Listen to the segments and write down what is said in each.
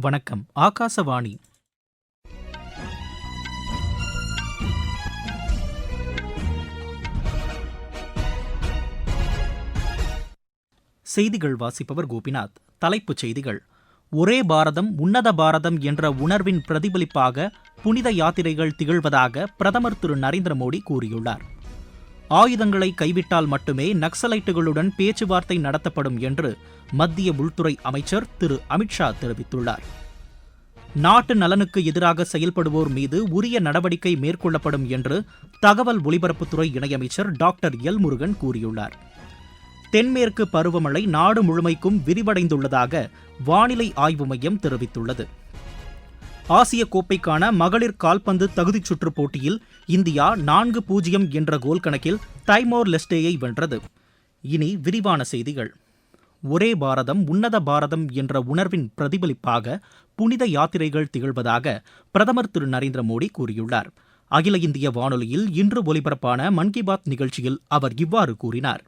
வணக்கம். ஆகாசவாணி. செய்திகள் வாசிப்பவர் கோபிநாத். தலைப்புச் செய்திகள். ஒரே பாரதம் உன்னத பாரதம் என்ற உணர்வின் பிரதிபலிப்பாக புனித யாத்திரைகள் திகழ்வதாக பிரதமர் திரு நரேந்திர மோடி கூறியுள்ளார். ஆயுதங்களை கைவிட்டால் மட்டுமே நக்சலைட்டுகளுடன் பேச்சுவார்த்தை நடத்தப்படும் என்று மத்திய உள்துறை அமைச்சர் திரு. அமித்ஷா தெரிவித்துள்ளார். நாட்டு நலனுக்கு எதிராக செயல்படுவோர் மீது உரிய நடவடிக்கை மேற்கொள்ளப்படும் என்று தகவல் ஒலிபரப்புத்துறை இணையமைச்சர் டாக்டர் எல். முருகன் கூறியுள்ளார். தென்மேற்கு பருவமழை நாடு முழுமைக்கும் விரிவடைந்துள்ளதாக வானிலை ஆய்வு மையம் தெரிவித்துள்ளது. ஆசிய கோப்பைக்கான மகளிர் கால்பந்து தகுதிச் சுற்று போட்டியில் இந்தியா நான்கு பூஜ்ஜியம் என்ற கோல் கணக்கில் டைமோர் லெஸ்டேயை வென்றது. இனி விரிவான செய்திகள். ஒரே பாரதம் உன்னத பாரதம் என்ற உணர்வின் பிரதிபலிப்பாக புனித யாத்திரைகள் திகழ்வதாக பிரதமர் திரு நரேந்திர மோடி கூறியுள்ளார். அகில இந்திய வானொலியில் இன்று ஒலிபரப்பான மன் கி பாத் நிகழ்ச்சியில் அவர் இவ்வாறு கூறினார்.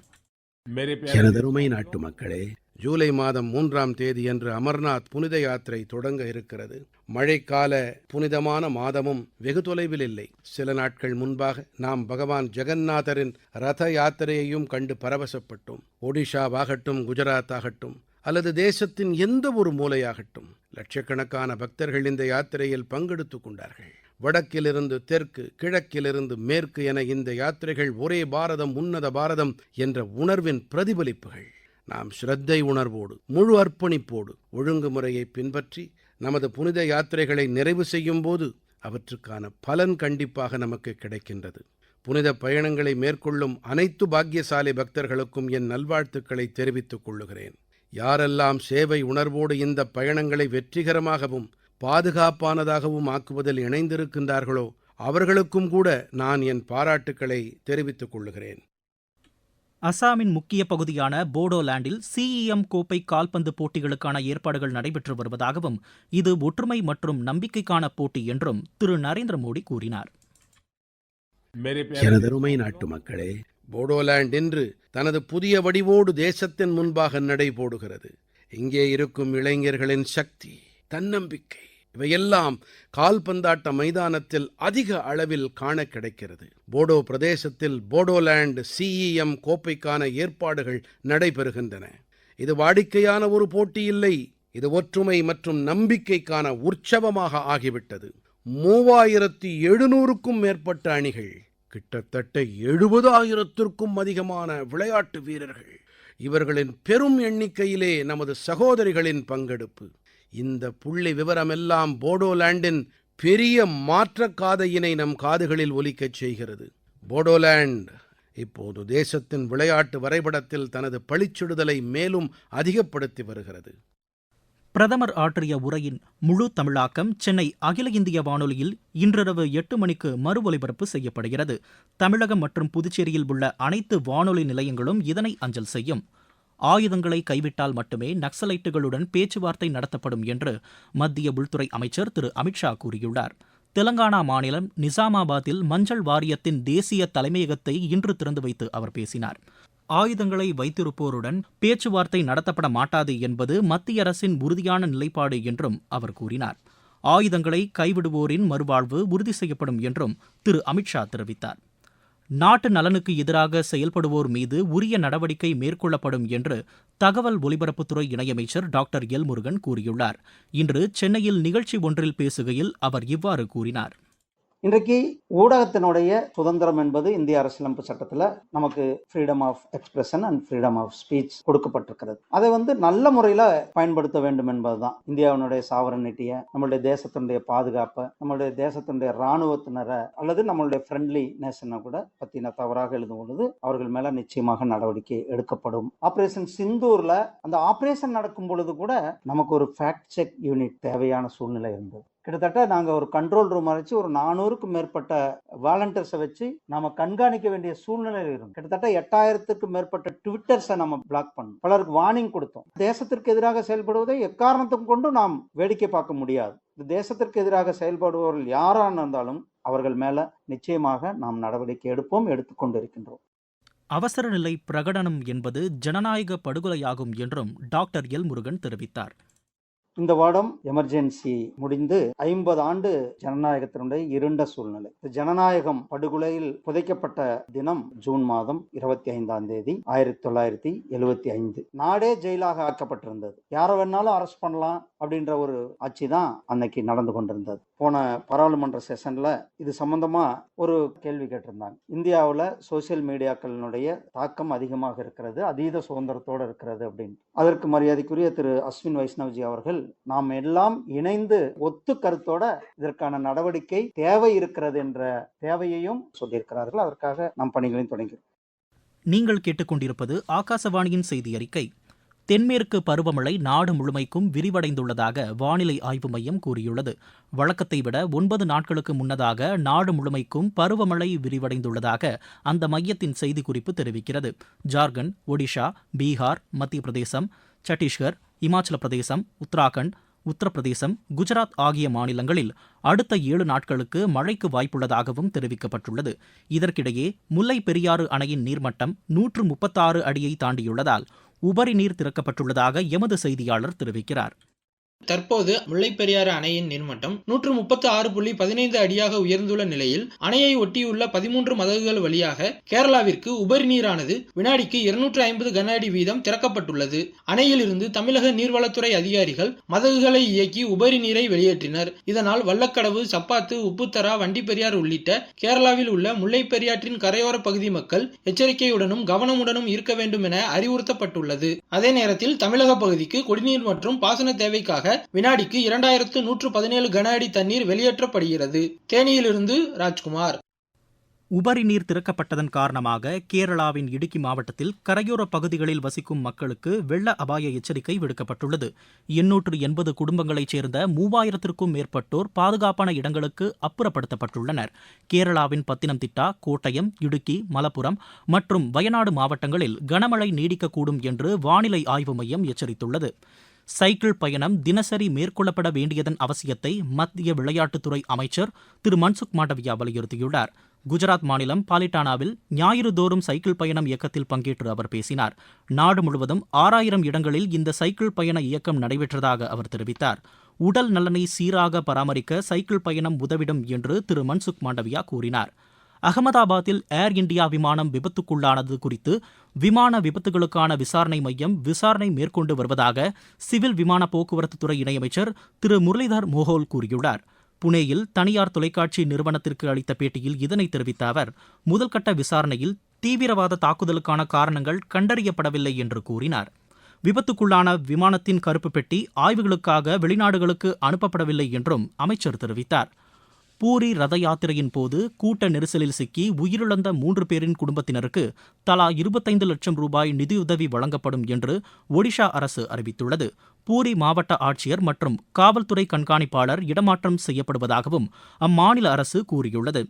எனதருமை நாட்டு மக்களே ஜூலை மாதம் மூன்றாம் தேதி என்று அமர்நாத் புனித யாத்திரை தொடங்க இருக்கிறது. மழைக்கால புனிதமான மாதமும் வெகு தொலைவில் இல்லை. சில நாட்கள் முன்பாக நாம் பகவான் ஜெகந்நாதரின் ரத யாத்திரையையும் கண்டு பரவசப்பட்டோம். ஒடிஷாவாகட்டும் குஜராத் ஆகட்டும் அல்லது தேசத்தின் எந்த ஒரு மூலையாகட்டும் லட்சக்கணக்கான பக்தர்கள் இந்த யாத்திரையில் பங்கெடுத்துக் கொண்டார்கள். வடக்கிலிருந்து தெற்கு கிழக்கிலிருந்து மேற்கு என இந்த யாத்திரைகள் ஒரே பாரதம் உன்னத பாரதம் என்ற உணர்வின் பிரதிபலிப்புகள். நாம் ஸ்ரத்தை உணர்வோடு முழு அர்ப்பணிப்போடு ஒழுங்குமுறையை பின்பற்றி நமது புனித யாத்திரைகளை நிறைவு செய்யும் போது அவற்றுக்கான பலன் கண்டிப்பாக நமக்கு கிடைக்கின்றது. புனித பயணங்களை மேற்கொள்ளும் அனைத்து பாக்கியசாலி பக்தர்களுக்கும் என் நல்வாழ்த்துக்களை தெரிவித்துக் கொள்ளுகிறேன். யாரெல்லாம் சேவை உணர்வோடு இந்த பயணங்களை வெற்றிகரமாகவும் பாதுகாப்பானதாகவும் ஆக்குவதில் இணைந்திருக்கின்றார்களோ அவர்களுக்கும் கூட நான் என் பாராட்டுக்களை தெரிவித்துக் கொள்ளுகிறேன். அசாமின் முக்கிய பகுதியான போடோலாண்டில் சிஇஎம் கோப்பை கால்பந்து போட்டிகளுக்கான ஏற்பாடுகள் நடைபெற்று வருவதாகவும் இது ஒற்றுமை மற்றும் நம்பிக்கைக்கான போட்டி என்றும் திரு. நரேந்திர மோடி கூறினார். எனதருமை நாட்டு மக்களே போடோலாண்ட் இன்று தனது புதிய வடிவோடு தேசத்தின் முன்பாக நடைபோடுகிறது. இங்கே இருக்கும் இளைஞர்களின் சக்தி தன்னம்பிக்கை இவையெல்லாம் கால்பந்தாட்ட மைதானத்தில் அதிக அளவில் காண கிடைக்கிறது. போடோ பிரதேசத்தில் போடோலேண்ட் சிஇஎம் கோப்பைக்கான ஏற்பாடுகள் நடைபெறுகின்றன. இது வாடிக்கையான ஒரு போட்டி இல்லை. இது ஒற்றுமை மற்றும் நம்பிக்கைக்கான உற்சவமாக ஆகிவிட்டது. மூவாயிரத்தி எழுநூறுக்கும் மேற்பட்ட அணிகள் கிட்டத்தட்ட எழுபதாயிரத்திற்கும் அதிகமான விளையாட்டு வீரர்கள். இவர்களின் பெரும் எண்ணிக்கையிலே நமது சகோதரிகளின் பங்கெடுப்பு. இந்த புள்ளி விவரமெல்லாம் போடோலாண்டின் பெரிய மாற்றக் காதையினை நம் காதுகளில் ஒலிக்கச் செய்கிறது. போடோலாண்ட் இப்போது தேசத்தின் விளையாட்டு வரைபடத்தில் தனது பழிச்சுடுதலை மேலும் அதிகப்படுத்தி வருகிறது. பிரதமர் ஆற்றிய உரையின் முழு தமிழாக்கம் சென்னை அகில இந்திய வானொலியில் இன்றிரவு எட்டு மணிக்கு மறு ஒலிபரப்பு செய்யப்படுகிறது. தமிழகம் மற்றும் புதுச்சேரியில் உள்ள அனைத்து வானொலி நிலையங்களும் இதனை அஞ்சல் செய்யும். ஆயுதங்களை கைவிட்டால் மட்டுமே நக்சலைட்டுகளுடன் பேச்சுவார்த்தை நடத்தப்படும் என்று மத்திய உள்துறை அமைச்சர் திரு. அமித்ஷா கூறியுள்ளார். தெலங்கானா மாநிலம் நிசாமாபாத்தில் மஞ்சள் வாரியத்தின் தேசிய தலைமையகத்தை இன்று திறந்து வைத்து அவர் பேசினார். ஆயுதங்களை வைத்திருப்போருடன் பேச்சுவார்த்தை நடத்தப்பட மாட்டாது என்பது மத்திய அரசின் உறுதியான நிலைப்பாடு என்றும் அவர் கூறினார். ஆயுதங்களை கைவிடுவோரின் மறுவாழ்வு உறுதி செய்யப்படும் என்றும் திரு. அமித்ஷா தெரிவித்தார். நாட்டு நலனுக்கு எதிராக செயல்படுவோர் மீது உரிய நடவடிக்கை மேற்கொள்ளப்படும் என்று தகவல் ஒலிபரப்புத்துறை இணையமைச்சர் டாக்டர் எல் முருகன் கூறியுள்ளார். இன்று சென்னையில் நிகழ்ச்சி ஒன்றில் பேசுகையில் அவர் இவ்வாறு கூறினார். இன்றைக்கு ஊடகத்தினுடைய சுதந்திரம் என்பது இந்திய அரசியலமைப்பு சட்டத்தில் நமக்கு freedom of expression and freedom of speech கொடுக்கப்பட்டிருக்கிறது. அதை வந்து நல்ல முறையில் பயன்படுத்த வேண்டும் என்பதுதான். இந்தியாவினுடைய சாவரனிட்டியை நம்மளுடைய தேசத்தினுடைய பாதுகாப்பை நம்மளுடைய தேசத்தினுடைய இராணுவத்தினரை அல்லது நம்மளுடைய ஃப்ரெண்ட்லி நேஷனை கூட பற்றின தவறாக எழுதும் பொழுது அவர்கள் மேலே நிச்சயமாக நடவடிக்கை எடுக்கப்படும். ஆப்ரேஷன் சிந்தூரில் அந்த ஆப்ரேஷன் நடக்கும் பொழுது கூட நமக்கு ஒரு ஃபேக்ட் செக் யூனிட் தேவையான சூழ்நிலை இருந்தது. கிட்டத்தட்ட நாங்கள் ஒரு கண்ட்ரோல் ரூம் அழைச்சி ஒரு நானூறுக்கும் மேற்பட்ட வாலண்டியர்ஸை வச்சு நாம கண்காணிக்க வேண்டிய சூழ்நிலை இருக்கும் கிட்டத்தட்ட எட்டாயிரத்துக்கும் மேற்பட்ட ட்விட்டர்ஸை நம்ம பிளாக் பண்ணோம். பலருக்கு வார்னிங் கொடுத்தோம். தேசத்திற்கு எதிராக செயல்படுவதை எக்காரணத்தும் கொண்டு நாம் வேடிக்கை பார்க்க முடியாது. இந்த தேசத்திற்கு எதிராக செயல்படுபவர்கள் யாராக இருந்தாலும் அவர்கள் மேல நிச்சயமாக நாம் நடவடிக்கை எடுப்போம் எடுத்துக்கொண்டு இருக்கின்றோம் அவசர நிலை பிரகடனம் என்பது ஜனநாயக படுகொலையாகும் என்றும் டாக்டர் எல் முருகன் தெரிவித்தார். இந்த வாரம் எமர்ஜென்சி முடிந்து ஐம்பது ஆண்டு ஜனநாயகத்தினுடைய இருண்ட சூழ்நிலை. ஜனநாயகம் படுகொலையில் புதைக்கப்பட்ட தினம் ஜூன் மாதம் இருபத்தி ஐந்தாம் தேதி ஆயிரத்தி தொள்ளாயிரத்தி எழுபத்தி ஐந்து. நாடே ஜெயிலாக ஆக்கப்பட்டிருந்தது. யாரை வேணாலும் அரெஸ்ட் பண்ணலாம் அப்படின்ற ஒரு ஆட்சி தான் அன்னைக்கு நடந்து கொண்டிருந்தது. போன பாராளுமன்ற செஷனில் இது சம்பந்தமாக ஒரு கேள்வி கேட்டிருந்தாங்க. இந்தியாவில் சோசியல் மீடியாக்களினுடைய தாக்கம் அதிகமாக இருக்கிறது அதீத சுதந்திரத்தோடு இருக்கிறது அப்படின்னு. அதற்கு மரியாதைக்குரிய திரு அஸ்வின் வைஷ்ணவ்ஜி அவர்கள் நாம் எல்லாம் இணைந்து ஒத்து கருத்தோட இதற்கான நடவடிக்கை தேவை இருக்கிறது என்ற தேவையையும் சொல்லியிருக்கிறார்கள். அதற்காக நம் பணிகளையும் தொடங்கி நீங்கள் கேட்டுக்கொண்டிருப்பது ஆகாசவாணியின் செய்தி அறிக்கை தென்மேற்கு பருவமழை நாடு முழுமைக்கும் விரிவடைந்துள்ளதாக வானிலை ஆய்வு மையம் கூறியுள்ளது. வழக்கத்தை விட ஒன்பது நாட்களுக்கு முன்னதாக நாடு முழுமைக்கும் பருவமழை விரிவடைந்துள்ளதாக அந்த மையத்தின் செய்திக்குறிப்பு தெரிவிக்கிறது. ஜார்க்கண்ட் ஒடிஷா பீகார் மத்திய பிரதேசம் சத்தீஸ்கர் இமாச்சல பிரதேசம் உத்தராகண்ட் உத்தரப்பிரதேசம் குஜராத் ஆகிய மாநிலங்களில் அடுத்த ஏழு நாட்களுக்கு மழைக்கு வாய்ப்புள்ளதாகவும் தெரிவிக்கப்பட்டுள்ளது. இதற்கிடையே முல்லை பெரியாறு அணையின் நீர்மட்டம் நூற்று முப்பத்தாறு அடியை தாண்டியுள்ளதால் உபரி நீர் திறக்கப்பட்டுள்ளதாக எமது செய்தியாளர் தெரிவிக்கிறார். தற்போது முல்லைப்பெரியாறு அணையின் நீர்மட்டம் நூற்று முப்பத்து ஆறு புள்ளி பதினைந்து அடியாக உயர்ந்துள்ள நிலையில் அணையை ஒட்டியுள்ள பதிமூன்று மதகுகள் வழியாக கேரளாவிற்கு உபரி நீரானது வினாடிக்கு இருநூற்று ஐம்பது கன அடி வீதம் திறக்கப்பட்டுள்ளது. அணையிலிருந்து தமிழக நீர்வளத்துறை அதிகாரிகள் மதகுகளை இயக்கி உபரி நீரை வெளியேற்றினர். இதனால் வல்லக்கடவு சப்பாத்து உப்புத்தரா வண்டிப்பெரியார் உள்ளிட்ட கேரளாவில் உள்ள முல்லைப்பெரியாற்றின் கரையோர பகுதி மக்கள் எச்சரிக்கையுடனும் கவனமுடனும் இருக்க வேண்டும் என அறிவுறுத்தப்பட்டுள்ளது. அதே நேரத்தில் தமிழக பகுதிக்கு குடிநீர் மற்றும் பாசன தேவைக்காக வினாடிக்கு இரண்டாயிரத்து நூற்று பதினேழு கன அடி தண்ணீர் வெளியேற்றப்படுகிறது. தேனியிலிருந்து ராஜ்குமார். உபரி நீர் திறக்கப்பட்டதன் காரணமாக கேரளாவின் இடுக்கி மாவட்டத்தில் கரையோர பகுதிகளில் வசிக்கும் மக்களுக்கு வெள்ள அபாய எச்சரிக்கை விடுக்கப்பட்டுள்ளது. எண்ணூற்று எண்பது குடும்பங்களைச் சேர்ந்த மூவாயிரத்திற்கும் மேற்பட்டோர் பாதுகாப்பான இடங்களுக்கு அப்புறப்படுத்தப்பட்டுள்ளனர். கேரளாவின் பத்தினம்திட்டா கோட்டயம் இடுக்கி மலப்புரம் மற்றும் வயநாடு மாவட்டங்களில் கனமழை நீடிக்கக்கூடும் என்று வானிலை ஆய்வு மையம் எச்சரித்துள்ளது. சைக்கிள் பயணம் தினசரி மேற்கொள்ளப்பட வேண்டியதன் அவசியத்தை மத்திய விளையாட்டுத்துறை அமைச்சர் திரு மன்சுக் மாண்டவியா வலியுறுத்தியுள்ளார். குஜராத் மாநிலம் பாலிட்டானாவில் ஞாயிறு தோறும் சைக்கிள் பயணம் இயக்கத்தில் பங்கேற்று அவர் பேசினார். நாடு முழுவதும் ஆறாயிரம் இடங்களில் இந்த சைக்கிள் பயண இயக்கம் நடைபெற்றதாக அவர் தெரிவித்தார். உடல் நலனை சீராக பராமரிக்க சைக்கிள் பயணம் உதவிடும் என்று திரு மன்சுக் மாண்டவியா கூறினார். அகமதாபாத்தில் ஏர் இந்தியா விமானம் விபத்துக்குள்ளானது குறித்து விமான விபத்துகளுக்கான விசாரணை மையம் விசாரணை மேற்கொண்டு வருவதாக சிவில் விமான போக்குவரத்து துறை இணையமைச்சர் திரு முரளிதர் மோஹோல் கூறியுள்ளார். புனேயில் தனியார் தொலைக்காட்சி நிறுவனத்திற்கு அளித்த பேட்டியில் இதனை தெரிவித்த அவர் முதல்கட்ட விசாரணையில் தீவிரவாத தாக்குதலுக்கான காரணங்கள் கண்டறியப்படவில்லை என்று கூறினார். விபத்துக்குள்ளான விமானத்தின் கருப்பு பெட்டி ஆய்வுகளுக்காக வெளிநாடுகளுக்கு அனுப்பப்படவில்லை என்றும் அமைச்சர் தெரிவித்தார். பூரி ரத யாத்திரையின் போது கூட்ட நெரிசலில் சிக்கி உயிரிழந்த மூன்று பேரின் குடும்பத்தினருக்கு தலா இருபத்தைந்து லட்சம் ரூபாய் நிதியுதவி வழங்கப்படும் என்று ஒடிஷா அரசு அறிவித்துள்ளது. பூரி மாவட்ட ஆட்சியர் மற்றும் காவல்துறை கண்காணிப்பாளர் இடமாற்றம் செய்யப்படுவதாகவும் அம்மாநில அரசு கூறியுள்ளது.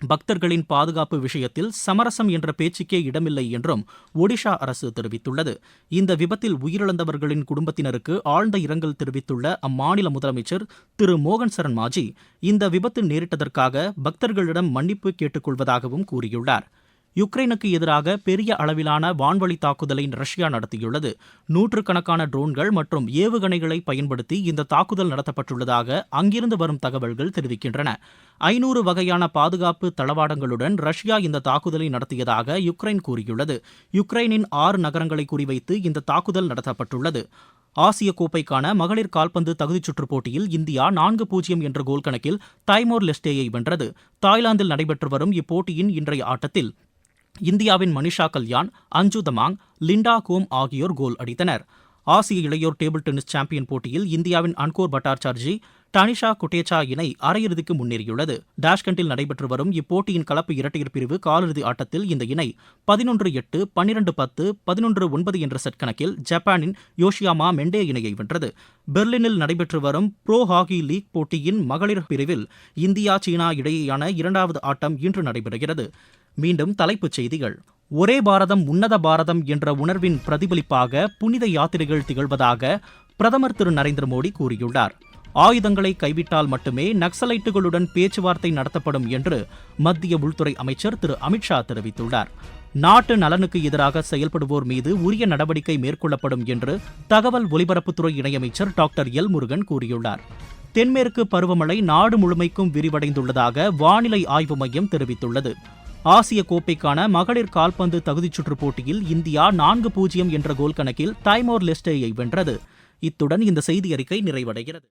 பக்தர்களின் பாதுகாப்பு விஷயத்தில் சமரசம் என்ற பேச்சுக்கே இடமில்லை என்றும் ஒடிஷா அரசு தெரிவித்துள்ளது. இந்த விபத்தில் உயிரிழந்தவர்களின் குடும்பத்தினருக்கு ஆழ்ந்த இரங்கல் தெரிவித்துள்ள அம்மாநில முதலமைச்சர் திரு மோகன் சரண் மாஜி இந்த விபத்து நேரிட்டதற்காக பக்தர்களிடம் மன்னிப்பு கேட்டுக்கொள்வதாகவும் கூறியுள்ளார். யுக்ரைனுக்கு எதிராக பெரிய அளவிலான வான்வழி தாக்குதலை ரஷ்யா நடத்தியுள்ளது. நூற்றுக்கணக்கான ட்ரோன்கள் மற்றும் ஏவுகணைகளை பயன்படுத்தி இந்த தாக்குதல் நடத்தப்பட்டுள்ளதாக அங்கிருந்து வரும் தகவல்கள் தெரிவிக்கின்றன. ஐநூறு வகையான பாதுகாப்பு தளவாடங்களுடன் ரஷ்யா இந்த தாக்குதலை நடத்தியதாக யுக்ரைன் கூறியுள்ளது. யுக்ரைனின் ஆறு நகரங்களை குறிவைத்து இந்த தாக்குதல் நடத்தப்பட்டுள்ளது. ஆசிய கோப்பைக்கான மகளிர் கால்பந்து தகுதிச் சுற்றுப் போட்டியில் இந்தியா நான்கு பூஜ்ஜியம் என்ற கோல் கணக்கில் தைமோர் லெஸ்டேயை வென்றது. தாய்லாந்தில் நடைபெற்று வரும் இப்போட்டியின் இன்றைய ஆட்டத்தில் இந்தியாவின் மனிஷா கல்யாண் அஞ்சு தமாங் லிண்டா கோம் ஆகியோர் கோல் அடித்தனர். ஆசிய இளையோர் டேபிள் டென்னிஸ் சாம்பியன் போட்டியில் இந்தியாவின் அன்கோர் பட்டாச்சார்ஜி டனிஷா குட்டேச்சா இணை அரையிறுதிக்கு முன்னேறியுள்ளது. டாஷ்கண்டில் நடைபெற்று வரும் இப்போட்டியின் கலப்பு இரட்டையர் பிரிவு காலிறுதி ஆட்டத்தில் இந்த இணை பதினொன்று எட்டு பன்னிரண்டு பத்து பதினொன்று ஒன்பது என்ற செட் கணக்கில் ஜப்பானின் யோஷியாமா மெண்டே இணையை வென்றது. பெர்லினில் நடைபெற்று வரும் ப்ரோ ஹாக்கி லீக் போட்டியின் மகளிர் பிரிவில் இந்தியா சீனா இடையேயான இரண்டாவது ஆட்டம் இன்று நடைபெறுகிறது. மீண்டும் தலைப்புச் செய்திகள். ஒரே பாரதம் உன்னத பாரதம் என்ற உணர்வின் பிரதிபலிப்பாக புனித யாத்திரைகள் திகழ்வதாக பிரதமர் திரு நரேந்திர மோடி கூறியுள்ளார். ஆயுதங்களை கைவிட்டால் மட்டுமே நக்சலைட்டுகளுடன் பேச்சுவார்த்தை நடத்தப்படும் என்று மத்திய உள்துறை அமைச்சர் திரு அமித்ஷா தெரிவித்துள்ளார். நாட்டு நலனுக்கு எதிராக செயல்படுவோர் மீது உரிய நடவடிக்கை மேற்கொள்ளப்படும் என்று தகவல் ஒலிபரப்புத்துறை இணையமைச்சர் டாக்டர் எல் முருகன் கூறியுள்ளார். தென்மேற்கு பருவமழை நாடு முழுமைக்கும் விரிவடைந்துள்ளதாக வானிலை ஆய்வு மையம் தெரிவித்துள்ளது. ஆசிய கோப்பைக்கான மகளிர் கால்பந்து தகுதிச் சுற்றுப் போட்டியில் இந்தியா நான்கு பூஜ்ஜியம் என்ற கோல் கணக்கில் டைமோர் லெஸ்டேயை வென்றது. இத்துடன் இந்த செய்தி அறிக்கை நிறைவடைகிறது.